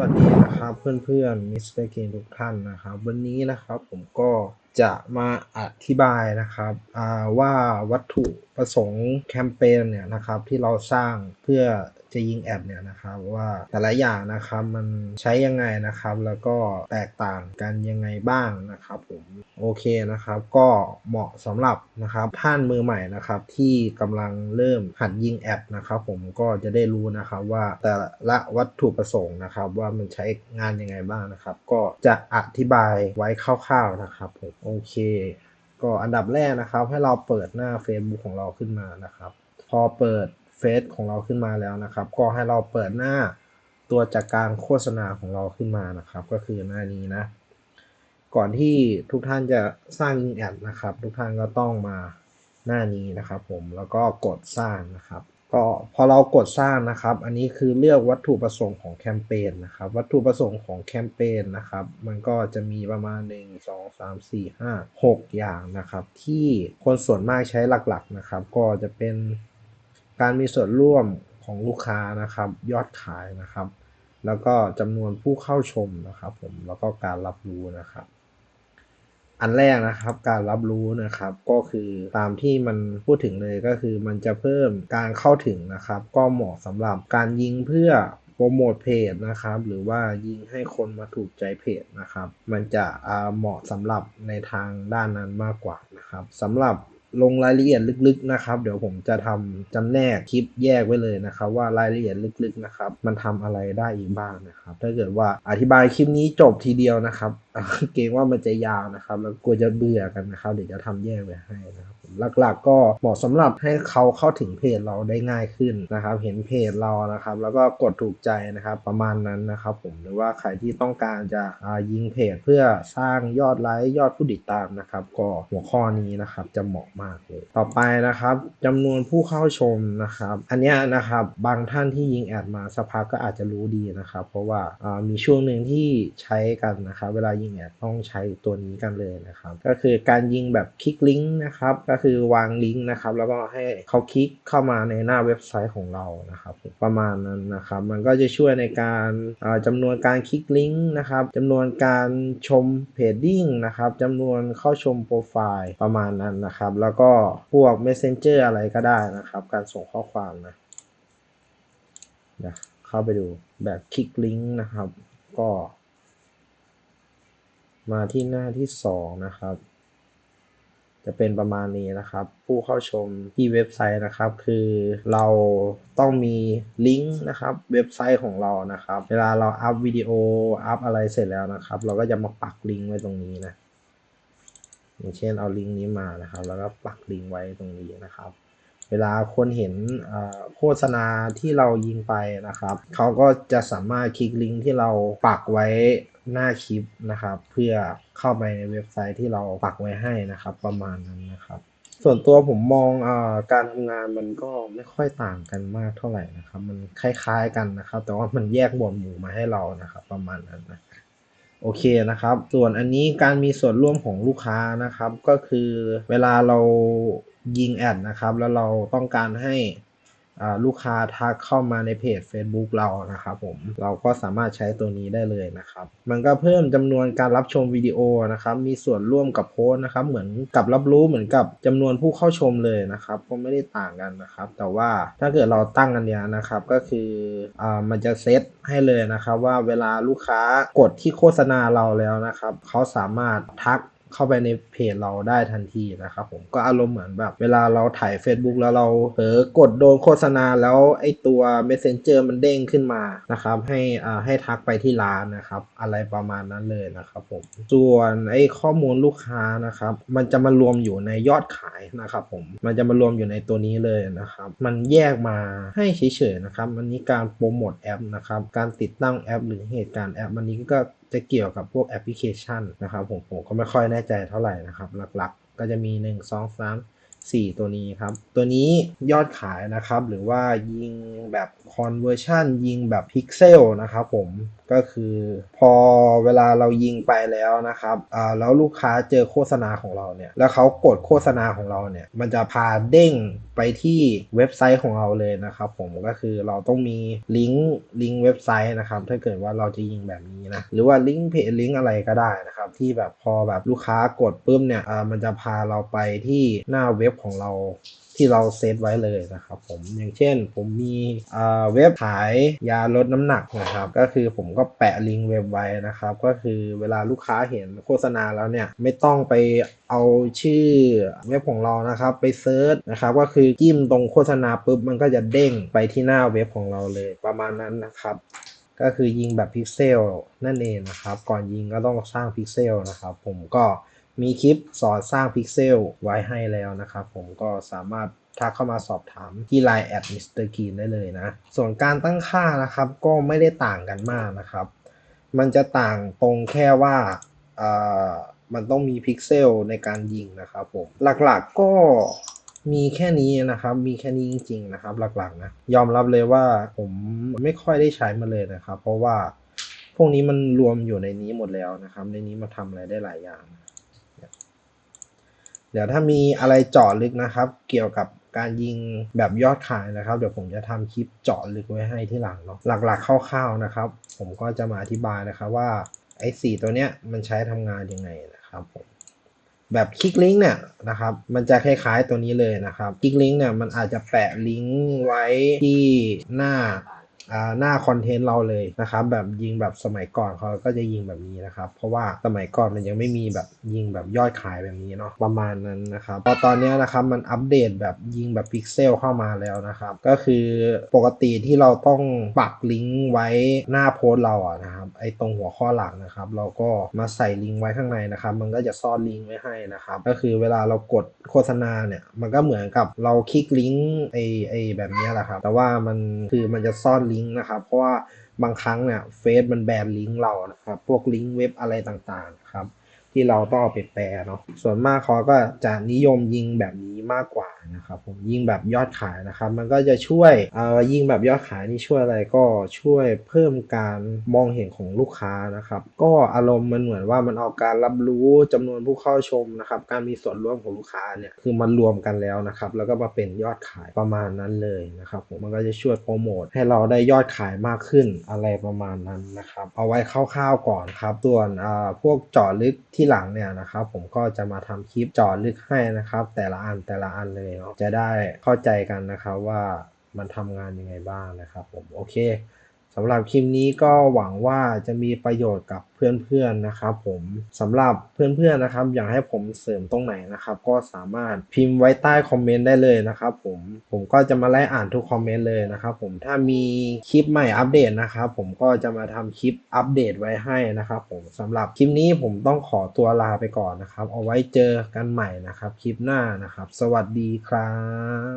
วัสดีนะครับเพื่อนๆมิสเตอร์เกมทุกท่านนะครับ วันนี้นะครับผมก็ จะมาอธิบายนะครับว่าวัตถุประสงค์แคมเปญเนี่ยนะครับที่เราสร้างเพื่อจะยิงแอดเนี่ยนะครับว่าแต่ละอย่างนะครับมันใช้ยังไงนะครับ แล้วก็แตกต่างกันยังไงบ้างนะครับผมโอเคนะครับก็เหมาะสำหรับนะครับท่านมือใหม่นะครับที่กำลังเริ่มหัดยิงแอดนะครับผมก็จะได้รู้นะครับว่าแต่ละวัตถุประสงค์นะครับว่ามันใช้งานยังไงบ้างนะครับ ก็จะอธิบายไว้คร่าวๆนะครับผมโอโอเค ก็อันดับแรกนะครับ ให้เราเปิดหน้า Facebook ของเราขึ้นมานะครับ พอเปิดเฟซของเราขึ้นมาแล้วนะครับ ก็ให้เราเปิดหน้าตัวจัดกการโฆษณาของเราขึ้นมานะครับ ก็คือหน้านี้นะ ก่อนที่ทุกท่านจะสร้างยิงแอดนะครับ ทุกท่านก็ต้องมาหน้านี้นะครับ ผมแล้วก็กดสร้างนะครับ ก็พอเรากดสร้างนะครับ อันนี้คือเลือกวัตถุประสงค์ของแคมเปญนะครับ วัตถุประสงค์ของแคมเปญนะครับ มันก็จะมีประมาณ 1 2 3 4 5 6 อย่างนะครับ ที่คนส่วนมากใช้หลักๆนะครับ ก็จะเป็นการมีส่วนร่วมของลูกค้านะครับ ยอดขายนะครับ แล้วก็จำนวนผู้เข้าชมนะครับ ผมแล้วก็การรับรู้นะครับ อันแรกนะครับการรับรู้นะครับก็คือตามที่มันพูดถึงเลยก็คือมันจะเพิ่มการเข้าถึงนะครับ ก็เหมาะสำหรับการยิงเพื่อโปรโมทเพจนะครับหรือว่ายิงให้คนมาถูกใจเพจนะครับ มันจะเหมาะสำหรับในทางด้านนั้นมากกว่านะครับสำหรับ ลงรายละเอียดลึกๆนะครับ เดี๋ยวผมจะทำจำแนกคลิปแยกไว้เลยนะครับ ว่ารายละเอียดลึกๆนะครับ มันทำอะไรได้อีกบ้างนะครับ ถ้าเกิดว่าอธิบายคลิปนี้จบทีเดียวนะครับเกรงว่ามันจะยาวนะครับ แล้วกลัวจะเบื่อกันนะครับ เดี๋ยวจะทำแยกไว้ให้นะครับ หลักๆ ก็เหมาะสำหรับให้เขาเข้าถึงเพจเราได้ง่ายขึ้นนะครับ เห็นเพจเรานะครับ แล้วก็กดถูกใจนะครับประมาณนั้นนะครับ ผมหรือว่าใครที่ต้องการจะยิงเพจเพื่อสร้างยอดไลค์ยอดผู้ติดตามนะครับ ก็หัวข้อนี้นะครับจะเหมาะมากเลย ต่อไปนะครับจำนวนผู้เข้าชมนะครับ อันนี้นะครับบางท่านที่ยิงแอดมาสักพักก็อาจจะรู้ดีนะครับ เพราะว่าอ่ามีช่วงหนึ่งที่ใช้กันนะครับ เวลายิงแอดต้องใช้ตัวนี้กันเลยนะครับ ก็คือการยิงแบบคลิกลิงก์นะครับก็คืือวางลิงก์นะครับ แล้วก็ให้เขาคลิกเข้ามาในหน้าเว็บไซต์ของเรานะครับ ประมาณนั้นนะครับ มันก็จะช่วยในการอ่าจำนวนการคลิกลิงก์นะครับจำนวนการชมเพจดิ้งนะครับจำนวนเข้าชมโปรไฟล์ประมาณนั้นนะครับ แล้วก็พวก Messenger อะไรก็ได้นะครับ การส่งข้อความนะเดี๋ยวเข้าไปดูแบบคลิกลิงก์นะครับ ก็ มาที่หน้าที่สองนะครับ จะเป็นประมาณนี้นะครับ ผู้เข้าชมที่เว็บไซต์นะครับ คือเราต้องมีลิงก์นะครับ เว็บไซต์ของเรานะครับ เวลาเราอัพวิดีโออัพอะไรเสร็จแล้วนะครับ เราก็จะมาปักลิงก์ไว้ตรงนี้นะอย่างเช่นเอาลิงก์นี้มานะครับ แล้วก็ปักลิงก์ไว้ตรงนี้นะครับ เวลาคนเห็นโฆษณาที่เรายิงไปนะครับเขาก็จะสามารถคลิกลิงก์ที่เราปักไว้ หน้าคลิปนะครับ เพื่อเข้าไปในเว็บไซต์ที่เราปักไว้ให้นะครับ ประมาณนั้นนะครับ ส่วนตัวผมมองอการทำงานมันก็ไม่ค่อยต่างกันมากเท่าไหร่นะครับ มันคล้ายๆกันนะครับ แต่ว่ามันแยกหมวดหมู่มาให้เรานะครับ ประมาณนั้นนะโอเคนะครับ ส่วนอันนี้การมีส่วนร่วมของลูกค้านะครับ ก็คือเวลาเรายิงแอดนะครับ แล้วเราต้องการให้ ลูกค้าทักเข้ามาในเพจ Facebook เรานะครับผมเราก็สามารถใช้ตัวนี้ได้เลยนะครับ มันก็เพิ่มจำนวนการรับชมวิดีโอนะครับมีส่วนร่วมกับโพสนะครับเหมือนกับรับรู้เหมือนกับจำนวนผู้เข้าชมเลยนะครับก็ไม่ได้ต่างกันนะครับ แต่ว่าถ้าเกิดเราตั้งอันเนี้ยนะครับก็คืออ่ามันจะเซตให้เลยนะครับว่าเวลาลูกค้ากดที่โฆษณาเราแล้วนะครับเขาสามารถทัก เข้าไปในเพจเราได้ทันทีนะครับผมก็อารมณ์เหมือนแบบเวลาเราถ่าย Facebook แล้วเราเผลอกดโดนโฆษณาแล้วไอตัว Messenger มันเด้งขึ้นมานะครับให้อ่าให้ทักไปที่ร้านนะครับ อะไรประมาณนั้นเลยนะครับผมส่วนไอข้อมูลลูกค้านะครับ มันจะมารวมอยู่ในยอดขาย นะครับผมมันจะมารวมอยู่ในตัวนี้เลยนะครับ มันแยกมาให้เฉยๆนะครับอันนี้การโปรโมทแอปนะครับ การติดตั้งแอป หรือเหตุการณ์แอปอันนี้ก็จะเกี่ยวกับพวกแอปพลิเคชันนะครับผมผมก็ไม่ค่อยแน่ใจเท่าไหร่นะครับ หลักๆ ก็จะมี 1 2 3 4 ตัวนี้ครับ ตัวนี้ยอดขายนะครับ หรือว่ายิงแบบ conversion ยิงแบบพิกเซลนะครับผมก็คือพอเวลาเรายิงไปแล้วนะครับอ่าแล้วลูกค้าเจอโฆษณาของเราเนี่ย แล้วเขากดโฆษณาของเราเนี่ย มันจะพาเด้งไปที่เว็บไซต์ของเราเลยนะครับ ผมก็คือเราต้องมีลิงก์ลิงก์เว็บไซต์นะครับ ถ้าเกิดว่าเราจะยิงแบบนี้นะ หรือว่าลิงก์เพจลิงก์อะไรก็ได้นะครับ ที่แบบพอแบบลูกค้ากดปุ๊บเนี่ยอ่ามันจะพาเราไปที่หน้าเว็บของเราที่เราเซตไว้เลยนะครับผมอย่างเช่นผมมีเว็บขายยาลดน้ำหนักนะครับก็คือผมก็แปะลิงก์เว็บไว้นะครับก็คือเวลาลูกค้าเห็นโฆษณาแล้วเนี่ยไม่ต้องไปเอาชื่อเว็บของเรานะครับไปเซิร์ชนะครับก็คือจิ้มตรงโฆษณาปุ๊บมันก็จะเด้งไปที่หน้าเว็บของเราเลยประมาณนั้นนะครับก็คือยิงแบบพิกเซลนั่นเองนะครับก่อนยิงก็ต้องสร้างพิกเซลนะครับผมก็ มีคลิปสอนสร้างพิกเซลไว้ให้แล้วนะครับ ผมก็สามารถทักเข้ามาสอบถามที่ Line แอดมิสเตอร์กีนได้เลยนะ ส่วนการตั้งค่านะครับก็ไม่ได้ต่างกันมากนะครับ มันจะต่างตรงแค่ว่าเอ่อมันต้องมีพิกเซลในการยิงนะครับผมหลักๆก็มีแค่นี้นะครับ มีแค่นี้จริง ๆ นะครับ หลักๆนะยอมรับเลยว่าผมไม่ค่อยได้ใช้มาเลยนะครับ เพราะว่าพวกนี้มันรวมอยู่ในนี้หมดแล้วนะครับ ในนี้มาทำอะไรได้หลายอย่าง ดี๋ยวถ้ามีอะไรเจาะลึกนะครับ เกี่ยวกับการยิงแบบยอดขายนะครับ เดี๋ยวผมจะทำคลิปเจาะลึกไว้ให้ที่หลังเนาะหลักๆคร่าวๆนะครับ ผมก็จะมาอธิบายนะครับว่าไอ้สีตัวเนี้ยมันใช้ทำงานยังไงนะครับผมแบบคลิกลิงก์เนี่ยนะครับ มันจะคล้ายๆตัวนี้เลยนะครับ คลิกลิงก์เนี่ยมันอาจจะแปะลิงก์ไว้ที่หน้า หน้าคอนเทนต์เราเลยนะครับแบบยิงแบบสมัยก่อนเขาก็จะยิงแบบนี้นะครับ เพราะว่าสมัยก่อนมันยังไม่มีแบบยิงแบบยอดขายแบบนี้เนาะประมาณนั้นนะครับพอตอนนี้นะครับมันอัปเดตแบบยิงแบบพิกเซลเข้ามาแล้วนะครับ ก็คือปกติที่เราต้องปักลิงก์ไว้หน้าโพสต์เราอะนะครับไอตรงหัวข้อหลักนะครับ เราก็มาใส่ลิงก์ไว้ข้างในนะครับ มันก็จะซ่อนลิงก์ไว้ให้นะครับ ก็คือเวลาเรากดโฆษณาเนี่ยมันก็เหมือนกับเราคลิกลิงก์ไอไอแบบนี้แหละครับแต่ว่ามันคือมันจะซ่อนลิงก์นะครับ เพราะว่าบางครั้งเนี่ยเฟซมันแบนลิงก์เรานะครับ พวกลิงก์เว็บอะไรต่างๆครับ ที่เราต้องเอาไปแปลเนาะส่วนมากเขาก็จะนิยมยิงแบบนี้มากกว่านะครับผมยิงแบบยอดขายนะครับ มันก็จะช่วยเอ่อยิงแบบยอดขายนี่ช่วยอะไรก็ช่วยเพิ่มการมองเห็นของลูกค้านะครับ ก็อารมณ์มันเหมือนว่ามันเอาการรับรู้จำนวนผู้เข้าชมนะครับ การมีส่วนร่วมของลูกค้าเนี่ยคือมันรวมกันแล้วนะครับ แล้วก็มาเป็นยอดขายประมาณนั้นเลยนะครับผมมันก็จะช่วยโปรโมทให้เราได้ยอดขายมากขึ้นอะไรประมาณนั้นนะครับ เอาไว้คร่าวๆก่อนครับส่วนอ่าพวกเจาะลึกที่หลังเนี่ยนะครับผมก็จะมาทำคลิปจอดลึกให้นะครับ แต่ละอันแต่ละอันเลยเนาะจะได้เข้าใจกันนะครับว่ามันทำงานยังไงบ้างนะครับผมโอเค สำหรับคลิปนี้ก็หวังว่าจะมีประโยชน์กับเพื่อนๆนะครับผมสำหรับเพื่อนๆนะครับ อยากให้ผมเสริมตรงไหนนะครับ ก็สามารถพิมพ์ไว้ใต้คอมเมนต์ได้เลยนะครับผมผมก็จะมาไล่อ่านทุกคอมเมนต์เลยนะครับผมถ้ามีคลิปใหม่อัปเดตนะครับผมก็จะมาทำคลิปอัปเดตไว้ให้นะครับผมสำหรับคลิปนี้ผมต้องขอตัวลาไปก่อนนะครับ เอาไว้เจอกันใหม่นะครับ คลิปหน้านะครับ สวัสดีครับ